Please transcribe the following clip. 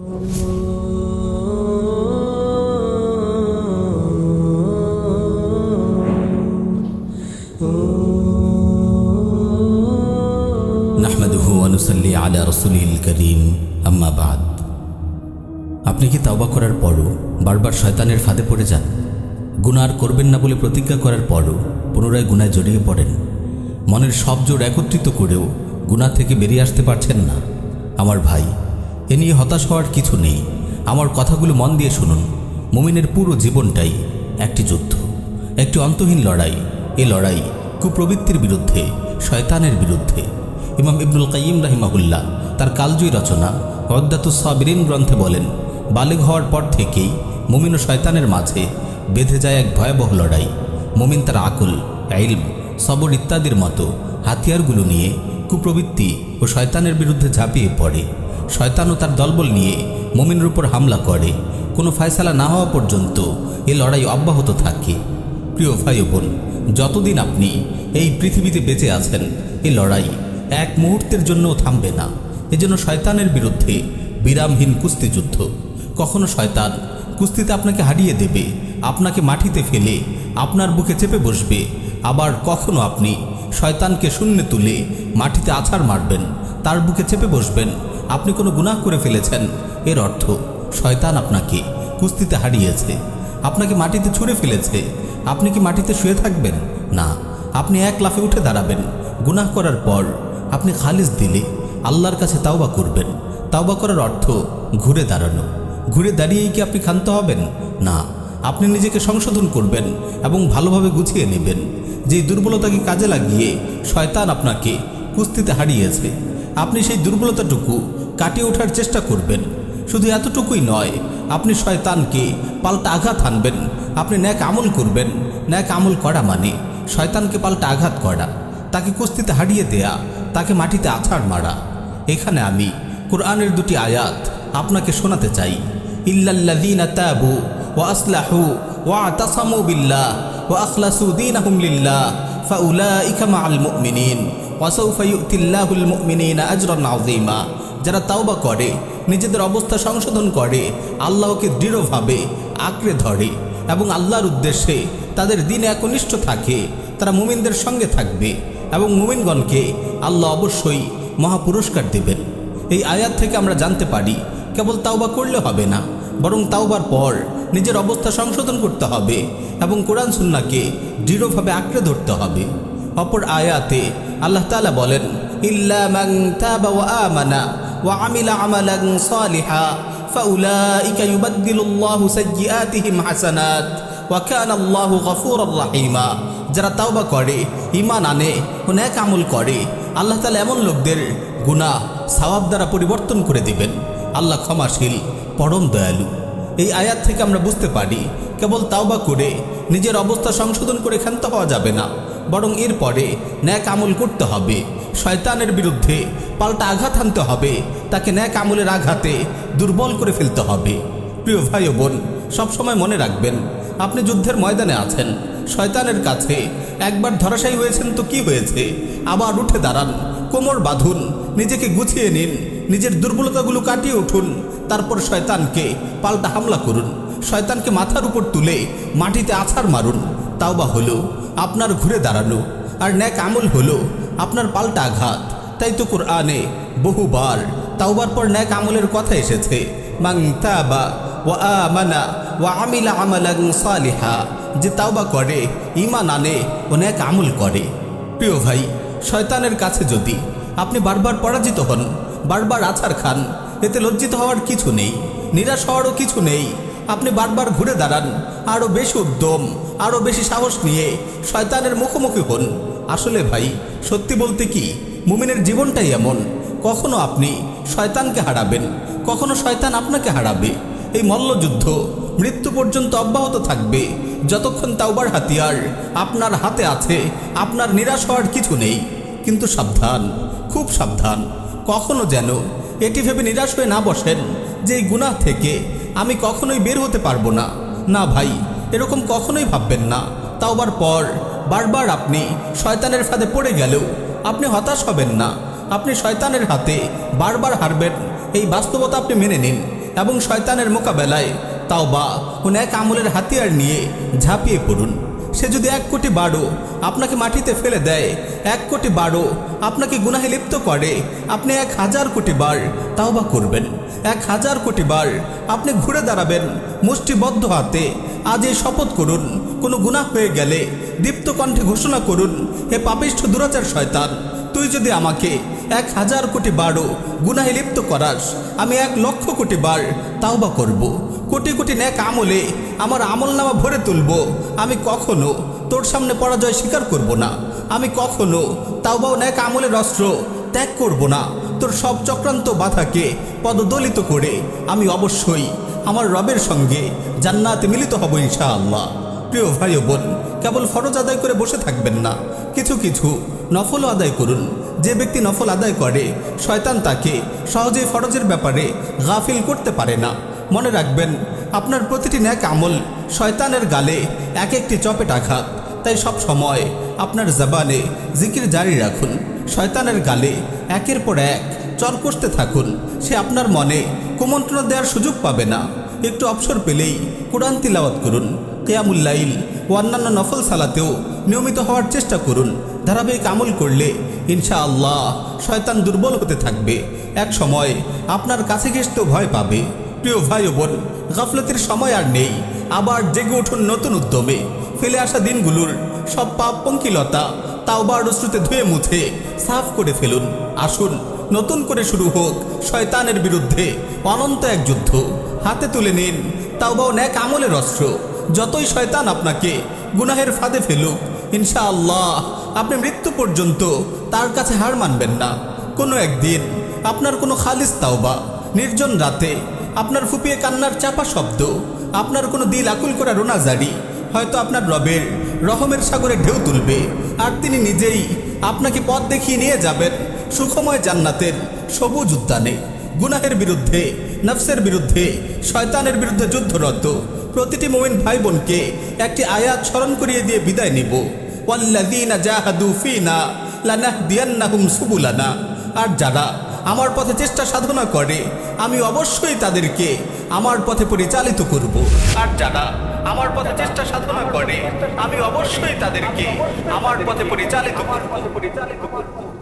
আলা রসুলিল করিম আম্মা বাদ আপনি কি তাওবা করার পরও বারবার শয়তানের ফাঁদে পড়ে যান? গুনার করবেন না বলে প্রতিজ্ঞা করার পরও পুনরায় গুনায় জড়িয়ে পড়েন। মনের সব জোর একত্রিত করেও গুনাহ থেকে বেরিয়ে আসতে পারছেন না। আমার ভাই এ নিয়ে হতাশ হওয়ার কিছু নেই। আমার কথাগুলো মন দিয়ে শুনুন। মুমিনের পুরো জীবনটাই একটি যুদ্ধ, একটি অন্তহীন লড়াই। এ লড়াই কুপ্রবৃত্তির বিরুদ্ধে, শয়তানের বিরুদ্ধে। ইমাম ইবনুল কাইম রাহিমাহুল্লাহ তার কালজয়ী রচনা অদ্দাতুস সাবিরিন গ্রন্থে বলেন, বালেগ হওয়ার পর থেকেই মুমিন ও শয়তানের মাঝে বেঁধে যায় এক ভয়াবহ লড়াই। মুমিন তার আকুল, ইলম, সবর ইত্যাদির মতো হাতিয়ারগুলো নিয়ে কুপ্রবৃত্তি ও শয়তানের বিরুদ্ধে ঝাঁপিয়ে পড়ে। শয়তানও তার দলবল নিয়ে মুমিনের উপর হামলা করে। কোনো ফয়সালা না হওয়া পর্যন্ত এ লড়াই অব্যাহত থাকে। প্রিয় ভাই বোন, যতদিন আপনি এই পৃথিবীতে বেঁচে আছেন, এ লড়াই এক মুহূর্তের জন্যও থামবে না। এজন্য শয়তানের বিরুদ্ধে বিরামহীন কুস্তিযুদ্ধ। কখনো শয়তান কুস্তিতে আপনাকে হারিয়ে দেবে, আপনাকে মাটিতে ফেলে, আপনার বুকে চেপে বসবে। আবার কখনো আপনি শয়তানকে শূন্যে তুলে মাটিতে আছাড় মারবেন। তার বুকে চেপে বসবেন। আপনি কোনো গুনাহ করে ফেলেছেন। এর অর্থ, শয়তান আপনাকে কুস্তিতে হারিয়েছে। আপনাকে মাটিতে ছুঁড়ে ফেলেছে। আপনি কি মাটিতে শুয়ে থাকবেন? না, আপনি এক লাফে উঠে দাঁড়াবেন। গুনাহ করার পর আপনি খালিস দিলে আল্লাহর কাছে তাওবা করবেন। তাওবা করার অর্থ, ঘুরে দাঁড়ানো। ঘুরে দাঁড়িয়েই কি আপনি ক্ষান্ত হবেন? না, আপনি নিজেকে সংশোধন করবেন এবং ভালোভাবে গুছিয়ে নেবেন। যেই দুর্বলতাকে কাজে লাগিয়ে শয়তান আপনাকে কুস্তিতে হারিয়েছে আপনি সেই দুর্বলতাটুকু কাটিয়ে ওঠার চেষ্টা করবেন। শুধু এতটুকুই নয়, আপনি শয়তানকে পাল্টা আঘাত হানবেন। আপনি ন্যাক আমল করবেন। ন্যাক আমল করা মানে শয়তানকে পাল্টা আঘাত করা। তাকে কুস্তিতে হারিয়ে দেয়া, তাকে মাটিতে আছাড় মারা। এখানে আমি কোরআনের দুটি আয়াত আপনাকে শোনাতে চাই। ইল্লাল্লাযীনা ওয়া আসলাহু ওয়া আতাসামু বিল্লাহ ওয়া আখলাসু দীনাহুম লিল্লাহ, ফাউলাইকা মাআল মুমিনিন। আজরান যারা তাওবা করে, নিজেদের অবস্থা সংশোধন করে, আল্লাহকে দৃঢ়ভাবে আঁকড়ে ধরে এবং আল্লাহর উদ্দেশ্যে তাদের দিন একনিষ্ঠ থাকে, তারা মুমিনদের সঙ্গে থাকবে এবং মুমিনগণকে আল্লাহ অবশ্যই মহা পুরস্কার দেবেন। এই আয়াত থেকে আমরা জানতে পারি, কেবল তাওবা করলে হবে না, বরং তাওবার পর নিজের অবস্থা সংশোধন করতে হবে এবং কোরআন সুন্নাকে দৃঢ়ভাবে আঁকড়ে ধরতে হবে। অপর আয়াতে আল্লাহ তালা বলেন, ইল্লা তাবা ওয়া ওয়া আমিলা হাসানাত ওয়া যারা তাওবা করে, ঈমান আনে ও নেক আমল করে, আল্লাহ তালা এমন লোকদের গুনাহ, সওয়াব দ্বারা পরিবর্তন করে দিবেন। আল্লাহ ক্ষমাশীল, পরম দয়ালু। এই আয়াত থেকে আমরা বুঝতে পারি, কেবল তাওবা করে নিজের অবস্থা সংশোধন করে ক্ষান্ত হওয়া যাবে না। বরং এরপরে ন্যাক আমল করতে হবে। শয়তানের বিরুদ্ধে পাল্টা আঘাত হানতে হবে। তাকে ন্যাক আমলের আঘাতে দুর্বল করে ফেলতে হবে। প্রিয় ভাই ও বোন, সবসময় মনে রাখবেন, আপনি যুদ্ধের ময়দানে আছেন। শয়তানের কাছে একবার ধরাশায়ী হয়েছেন তো কি হয়েছে? আবার উঠে দাঁড়ান, কোমর বাঁধুন, নিজেকে গুছিয়ে নিন, নিজের দুর্বলতাগুলো কাটিয়ে উঠুন, তারপর শয়তানকে পাল্টা হামলা করুন। শয়তানকে মাথার উপর তুলে মাটিতে আছাড় মারুন। তাওবা হলো আপনার ঘুরে দাঁড়ানো আর ন্যাক আমল হলো আপনার পাল্টা আঘাত। তাই তো কোরআনে বহুবার তাওবার পর ন্যাক আমলের কথা এসেছে। ওয়া ওয়া আমিলা সালিহা। যে তাওবা করে, ঈমান আনে ও ন্যাক আমল করে। প্রিয় ভাই, শয়তানের কাছে যদি আপনি বারবার পরাজিত হন, বারবার আছাড় খান, এতে লজ্জিত হওয়ার কিছু নেই, নিরাশ হওয়ারও কিছু নেই। আপনি বারবার ঘুরে দাঁড়ান। আরও বেশি উদ্যম আরও বেশি সাহস নিয়ে শয়তানের মুখোমুখি হন। আসলে ভাই, সত্যি বলতে কি, মুমিনের জীবনটাই এমন। কখনো আপনি শয়তানকে হারাবেন, কখনো শয়তান আপনাকে হারাবে। এই মল্লযুদ্ধ মৃত্যু পর্যন্ত অব্যাহত থাকবে। যতক্ষণ তাওবার হাতিয়ার আপনার হাতে আছে, আপনার নিরাশ হওয়ার কিছু নেই। কিন্তু সাবধান, খুব সাবধান। কখনো যেন এটি ভেবে নিরাশ হয়ে না বসেন যে এই গুনাহ থেকে আমি কখনোই বের হতে পারব না। না ভাই, এরকম কখনোই ভাববেন না। তাওবার পর বারবার আপনি শয়তানের ফাঁদে পড়ে গেলেও আপনি হতাশ হবেন না। আপনি শয়তানের হাতে বারবার হারবেন, এই বাস্তবতা আপনি মেনে নিন এবং শয়তানের মোকাবেলায় তাও বা কোন এক আমলের হাতিয়ার নিয়ে ঝাঁপিয়ে পড়ুন। সে যদি এক কোটি বারো আপনাকে মাটিতে ফেলে দেয়, এক কোটি বারো আপনাকে গুনাহে লিপ্ত করে, আপনি এক হাজার কোটি বার তাও বা করবেন। এক হাজার কোটি বার আপনি ঘুরে দাঁড়াবেন মুষ্টিবদ্ধ হাতে, আজ এই শপথ করুন, কোনো গুনাহ হয়ে গেলে দীপ্ত কণ্ঠে ঘোষণা করুন, হে পাপিষ্ঠ দুরাচার শয়তান, তুই যদি আমাকে এক হাজার কোটি বারও গুনাহে লিপ্ত করাস আমি এক লক্ষ কোটি বার তাও বা করব। কোটি কোটি ন্যাক আমলে আমার আমল নামা ভরে তুলব। আমি কখনো তোর সামনে পরাজয় স্বীকার করব না। আমি কখনো তাও বাও ন্যাক আমলের অস্ত্র ত্যাগ করব না। তোর সব চক্রান্ত বাধাকে পদদলিত করে আমি অবশ্যই আমার রবের সঙ্গে জান্নাতে মিলিত হব ইনশাআল্লাহ। প্রিয় ভাই বোন, কেবল ফরজ আদায় করে বসে থাকবেন না। কিছু কিছু নফলও আদায় করুন। যে ব্যক্তি নফল আদায় করে, শয়তান তাকে সহজেই ফরজের ব্যাপারে গাফিল করতে পারে না। মনে রাখবেন, আপনার প্রতিটি ন্যাক আমল শয়তানের গালে এক একটি চপেট আঘাত। তাই সব সময় আপনার জবানে জিকির জারি রাখুন। শয়তানের গালে একের পর এক চর কষতে থাকুন। সে আপনার মনে কুমন্ত্রণা দেওয়ার সুযোগ পাবে না। একটু অবসর পেলেই কোরআন তিলাওয়াত করুন। কেয়ামুল্লাইল ও অন্যান্য নফল সালাতেও নিয়মিত হওয়ার চেষ্টা করুন। ধারাবাহিক আমল করলে ইনশা আল্লাহ শয়তান দুর্বল হতে থাকবে। এক সময় আপনার কাছে ঘেসতেও ভয় পাবে। প্রিয় ভাই ও বোন, গাফলতির সময় আর নেই। আবার জেগে উঠুন নতুন উদ্যমে। ফেলে আসা দিনগুলোর সব পাপ পঙ্কিলতা তাও বার অশ্রুতে ধুয়ে মুছে সাফ করে ফেলুন। আসুন, নতুন করে শুরু হোক শয়তানের বিরুদ্ধে অনন্ত এক যুদ্ধ। হাতে তুলে নিন তাও বাও ন্যাক আমলের অস্ত্র। যতই শয়তান আপনাকে গুনাহের ফাঁদে ফেলুক, ইনশাআল্লাহ আপনি মৃত্যু পর্যন্ত তার কাছে হার মানবেন না। কোনো একদিন আপনার কোনো খালিস তাওবা, নির্জন রাতে আপনার ফুপিয়ে কান্নার চাপা শব্দ, আপনার কোনো দিল আকুল করা রোনাজারি হয়তো আপনার রবের রহমের সাগরে ঢেউ তুলবে। আর তিনি নিজেই আপনাকে পথ দেখিয়ে নিয়ে যাবেন সুখময় জান্নাতের সবুজ উদ্যানে। গুনাহের বিরুদ্ধে, নফসের বিরুদ্ধে, শয়তানের বিরুদ্ধে যুদ্ধরত প্রতিটি মোমিন ভাই বোনকে একটি আয়াত স্মরণ করিয়ে দিয়ে বিদায় নিব। ওয়াল্লাযীনা জাহাদু ফিনা লানাহদিয়ান্নাহুম সুবুলানা। আর যারা আমার পথে চেষ্টা সাধনা করে, আমি অবশ্যই তাদেরকে আমার পথে পরিচালিত করব। আর যারা আমার পথে চেষ্টা সাধনা করে, আমি অবশ্যই তাদেরকে আমার পথে পরিচালিত করব।